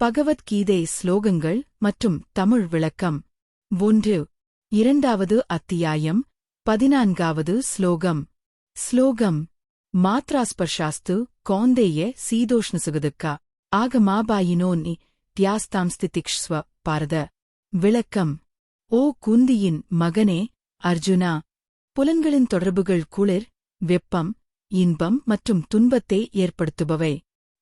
பகவத்கீதை ஸ்லோகங்கள் மற்றும் தமிழ் விளக்கம். ஒன்று இரண்டாவது அத்தியாயம் பதினான்காவது ஸ்லோகம். ஸ்லோகம் மாத்ராஸ்பர்ஷாஸ்து கௌந்தேய சீதோஷ்ணசுகதுக்கா ஆகமாபாயினோன்னி தியாஸ்தாம் ஸ்திதிக்ஷ்வ பாரத. விளக்கம் ஓ குந்தியின் மகனே அர்ஜுனா புலன்களின் தொடர்புகள் குளிர் வெப்பம் இன்பம் மற்றும் துன்பத்தை ஏற்படுத்துபவை.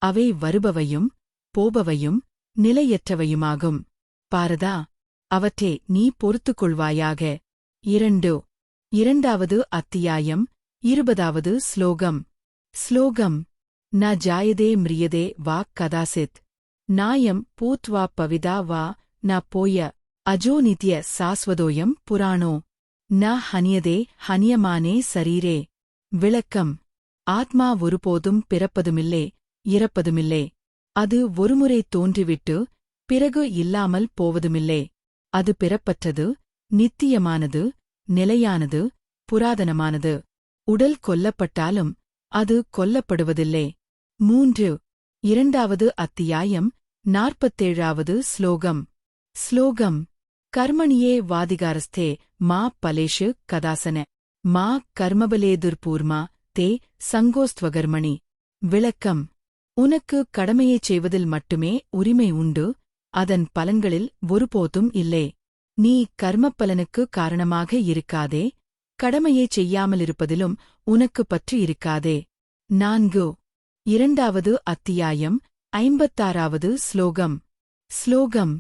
அவை வருபவையும் போபவையும் நிலையற்றவையுமாகும். பாரதா அவற்றை நீ பொறுத்துக் கொள்வாயாக. இரண்டு இரண்டாவது அத்தியாயம் இருபதாவது ஸ்லோகம். ஸ்லோகம் ந ஜாயதே மிரியதே வா கதாசித். நாயம் பூத்வா பவிதா வா ந போய அஜோநித்ய சாஸ்வதோயம் புராணோ. ந ஹனியதே ஹனியமானே சரீரே. விளக்கம் ஆத்மா ஒருபோதும் பிறப்பதுமில்லே இறப்பதுமில்லே. அது ஒருமுறை தோன்றிவிட்டு பிறகு இல்லாமல் போவதுமில்லே. அது பிறப்பற்றது நித்தியமானது நிலையானது புராதனமானது. உடல் கொல்லப்பட்டாலும் அது கொல்லப்படுவதில்லை. மூன்று இரண்டாவது அத்தியாயம் நாற்பத்தேழாவது ஸ்லோகம். ஸ்லோகம். கர்மணியே வாதிகாரஸ்தே மா பலேஷு கதாசன. மா கர்மபலேதுர்பூர்மா தே சங்கோஸ்துவகர்மணி விளக்கம். உனக்கு கடமையைச் செய்வதில் மட்டுமே உரிமை உண்டு அதன் பலன்களில் ஒருபோதும் இல்லை. நீ கர்மப்பலனுக்கு காரணமாக இருக்காதே கடமையைச் செய்யாமலிருப்பதிலும் உனக்கு பற்று இருக்காதே. நான்கு. இரண்டாவது அத்தியாயம் ஐம்பத்தாறாவது ஸ்லோகம். ஸ்லோகம்.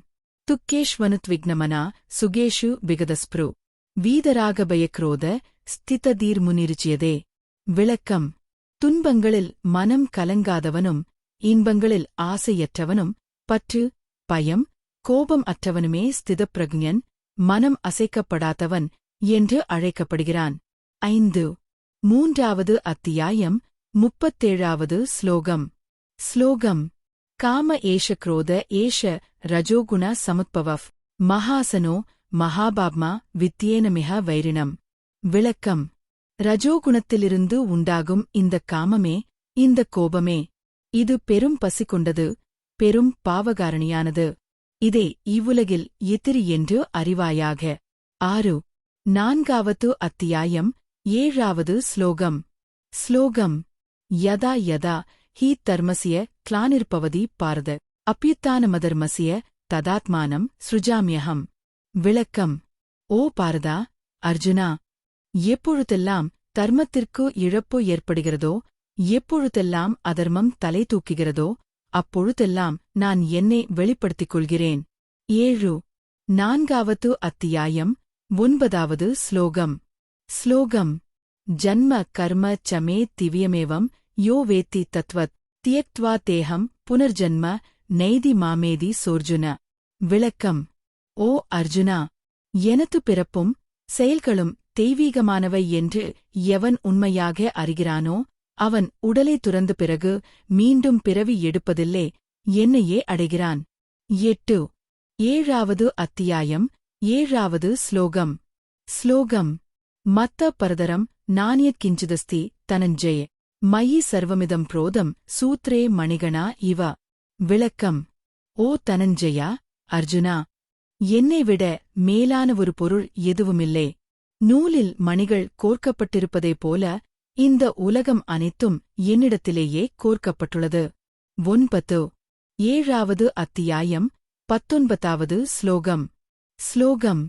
துக்கேஷ்வனுத்விக்னமனா சுகேஷு விகதஸ்ப்ரு. வீதராகபயக்ரோத ஸ்திததீர்முனிருச்சியதே. விளக்கம். துன்பங்களில் மனம் கலங்காதவனும் இன்பங்களில் ஆசையற்றவனும் பற்று பயம் கோபம் அற்றவனுமே ஸ்திதப்பிரக்ஞன் மனம் அசைக்கப்படாதவன் என்று அழைக்கப்படுகிறான். ஐந்து. மூன்றாவது அத்தியாயம் முப்பத்தேழாவது ஸ்லோகம். ஸ்லோகம். காம ஏஷ குரோத ஏஷ ரஜோகுண சமுத்பவஃப் மகாசனோ மகாபாப்மா வித்தியேனமிக வைரிணம். விளக்கம். ரஜோகுணத்திலிருந்து உண்டாகும் இந்தக் காமமே இந்தக் கோபமே இது பெரும் பசி கொண்டது பெரும் பாவகாரணியானது. இதே இவ்வுலகில் எதிரி என்று அறிவாயாக. ஆறு நான்காவது அத்தியாயம் ஏழாவது ஸ்லோகம். ஸ்லோகம் யதா யதா ஹீ தர்மசிய கிளானிர்பவதி பாரத. அப்பியுத்தானமதர்மசிய ததாத்மானம் சுஜாமியகம் விளக்கம் ஓ பாரதா அர்ஜுனா எப்பொழுதெல்லாம் தர்மத்திற்கு இழப்பு ஏற்படுகிறதோ எப்பொழுதெல்லாம் அதர்மம் தலை தூக்குகிறதோ அப்பொழுதெல்லாம் நான் என்னை வெளிப்படுத்திக் கொள்கிறேன் ஏழு. நான்காவது அத்தியாயம் ஒன்பதாவது ஸ்லோகம். ஸ்லோகம். ஜன்ம கர்ம சமே திவ்யமேவம் யோ வேத்தி தத்வத் தியக்த்வா தேகம் புனர்ஜன்ம நெய்தி மாமேதி சோர்ஜுன. விளக்கம். ஓ அர்ஜுனா எனது பிறப்பும் செயல்களும் தெய்வீகமானவை என்று எவன் உண்மையாக அறிகிறானோ அவன் உடலை துறந்த பிறகு மீண்டும் பிறவி எடுப்பதில்லே என்னையே அடைகிறான். எட்டு. ஏழாவது அத்தியாயம் ஏழாவது ஸ்லோகம். ஸ்லோகம். மத்த பரதரம் நானியத் கிஞ்சிதஸ்தி தனஞ்சய. மயி சர்வமிதம் புரோதம் சூத்ரே மணிகணா இவ. விளக்கம். ஓ தனஞ்சயா அர்ஜுனா. என்னை விட மேலான ஒரு பொருள் எதுவுமில்லை. நூலில் மணிகள் கோர்க்கப்பட்டிருப்பதைப் போல இந்த உலகம் அனைத்தும் என்னிடத்திலேயே கோர்க்கப்பட்டுள்ளது. ஒன்பது. ஏழாவது அத்தியாயம் பத்தொன்பதாவது ஸ்லோகம். ஸ்லோகம்.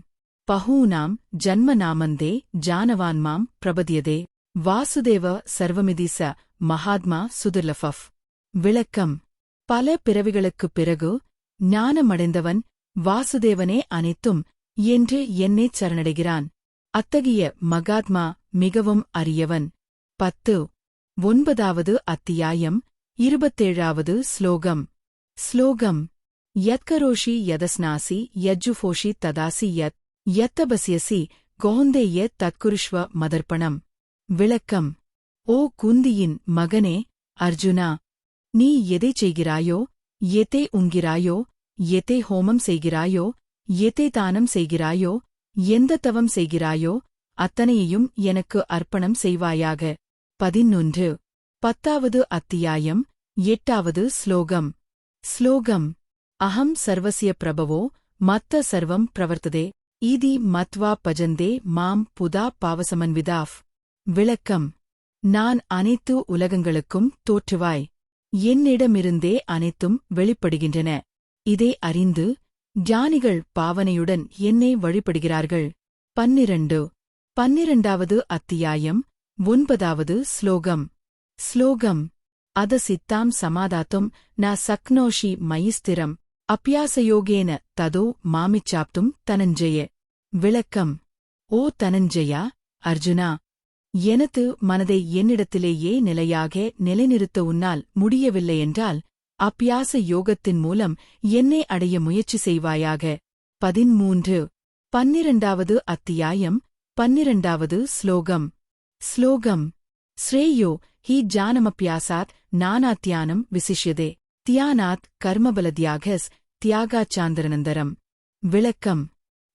பஹூனாம் ஜன்மநாமந்தே ஜானவான்மாம் பிரபதியதே. வாசுதேவ சர்வமிதிச மகாத்மா சுதுர்லஃபஃப். விளக்கம். பல பிறவிகளுக்குப் பிறகு ஞானமடைந்தவன் வாசுதேவனே அனைத்தும் என்று என்னைச் சரணடைகிறான். அத்தகைய மகாத்மா மிகவும் அரியவன். பத்து. ஒன்பதாவது அத்தியாயம் இருபத்தேழாவது ஸ்லோகம். ஸ்லோகம். யத்கரோஷி யதஸ்னாசி யஜ்ஜுஃபோஷி ததாசி யத் யத்தபசியசி கோந்தேய தத்குருஷ்வ மதர்ப்பணம். விளக்கம். ஓ குந்தியின் மகனே அர்ஜுனா நீ எதைச் செய்கிறாயோ எதை உண்கிறாயோ எதை ஹோமம் செய்கிறாயோ எதை தானம் செய்கிறாயோ எந்த தவம் செய்கிறாயோ அத்தனையையும் எனக்கு அர்ப்பணம் செய்வாயாக. பதினொன்று. பத்தாவது அத்தியாயம் எட்டாவது ஸ்லோகம். ஸ்லோகம். அகம் சர்வசிய பிரபவோ மத்த சர்வம் பிரவர்த்ததே. ஈதி மத்வா பஜந்தே மாம் புதா பாவசமன்விதாஃப் விளக்கம். நான் அனைத்து உலகங்களுக்கும் தோற்றுவாய். என்னிடமிருந்தே அனைத்தும் வெளிப்படுகின்றன. இதை அறிந்து ஞானிகள் பாவனையுடன் என்னை வழிபடுகிறார்கள். பன்னிரண்டு. பன்னிரண்டாவது அத்தியாயம். ஒன்பதாவது ஸ்லோகம். ஸ்லோகம். அத சித்தாம் சமாதாத்தும் ந சக்னோஷி மயிஸ்திரம். அப்பியாசயோகேன ததோ மாமிச்சாப்தும் தனஞ்சய. விளக்கம். ஓ தனஞ்சயா அர்ஜுனா எனது மனதை என்னிடத்திலேயே நிலையாக நிலைநிறுத்த உன்னால் முடியவில்லையென்றால் அப்பியாச யோகத்தின் மூலம் என்னை அடைய முயற்சி செய்வாயாக. பதிமூன்று பன்னிரண்டாவது அத்தியாயம் பன்னிரண்டாவது ஸ்லோகம். ஸ்லோகம். ஸ்ரேயோ ஹி ஜானமப்பியாசாத் நானாத்தியானம் விசிஷ்யதே. தியானாத் கர்மபலத்யாகஸ் தியாகாச்சாந்திரனந்தரம் விளக்கம்.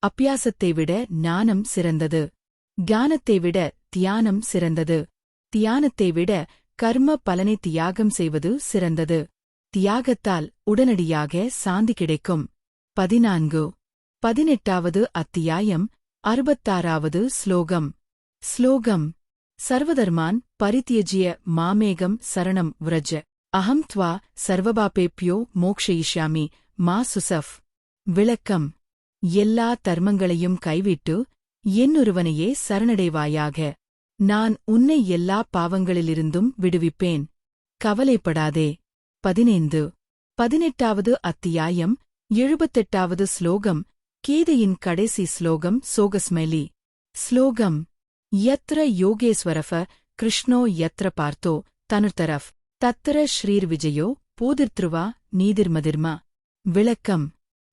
அப்பியாசத்தை விட ஞானம் சிறந்தது. ஞானத்தை விட தியானம் சிறந்தது. தியானத்தை விட கர்ம பலனை தியாகம் செய்வது சிறந்தது. தியாகத்தால் உடனடியாக சாந்தி கிடைக்கும். பதினான்கு. பதினெட்டாவது அத்தியாயம் அறுபத்தாறாவது ஸ்லோகம். ஸ்லோகம். சர்வதர்மான் பரித்தியஜிய மாமேகம் சரணம் விரஜ. அஹம் த்வா சர்வபாபேப்யோ மோக்ஷயிஷ்யாமி மா சுசஃப். விளக்கம். எல்லா தர்மங்களையும் கைவிட்டு என்னொருவனையே சரணடைவாயாக. நான் உன்னை எல்லா பாவங்களிலிருந்தும் விடுவிப்பேன். கவலைப்படாதே. பதினைந்து பதினெட்டாவது அத்தியாயம் எழுபத்தெட்டாவது ஸ்லோகம் கீதையின் கடைசி ஸ்லோகம் சோகஸ்மெலி. ஸ்லோகம் யத்ர யோகேஸ்வரஃப கிருஷ்ணோ யத்ர பார்த்தோ தனுர்தரஃப் தத்திர ஸ்ரீர் விஜயோ போதிர்த்ருவா நீதிர்மதிர்மா. விளக்கம்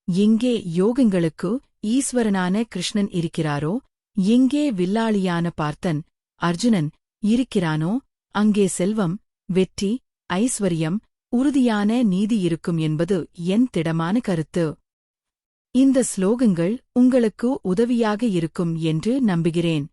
எங்கே யோகங்களுக்கு ஈஸ்வரனான கிருஷ்ணன் இருக்கிறாரோ எங்கே வில்லாளியான பார்த்தன் அர்ஜுனன் இருக்கிறானோ அங்கே செல்வம் வெற்றி ஐஸ்வர்யம் உறுதியான நீதி இருக்கும் என்பது என் திடமான கருத்து. இந்த ஸ்லோகங்கள் உங்களுக்கு உதவியாக இருக்கும் என்று நம்புகிறேன்.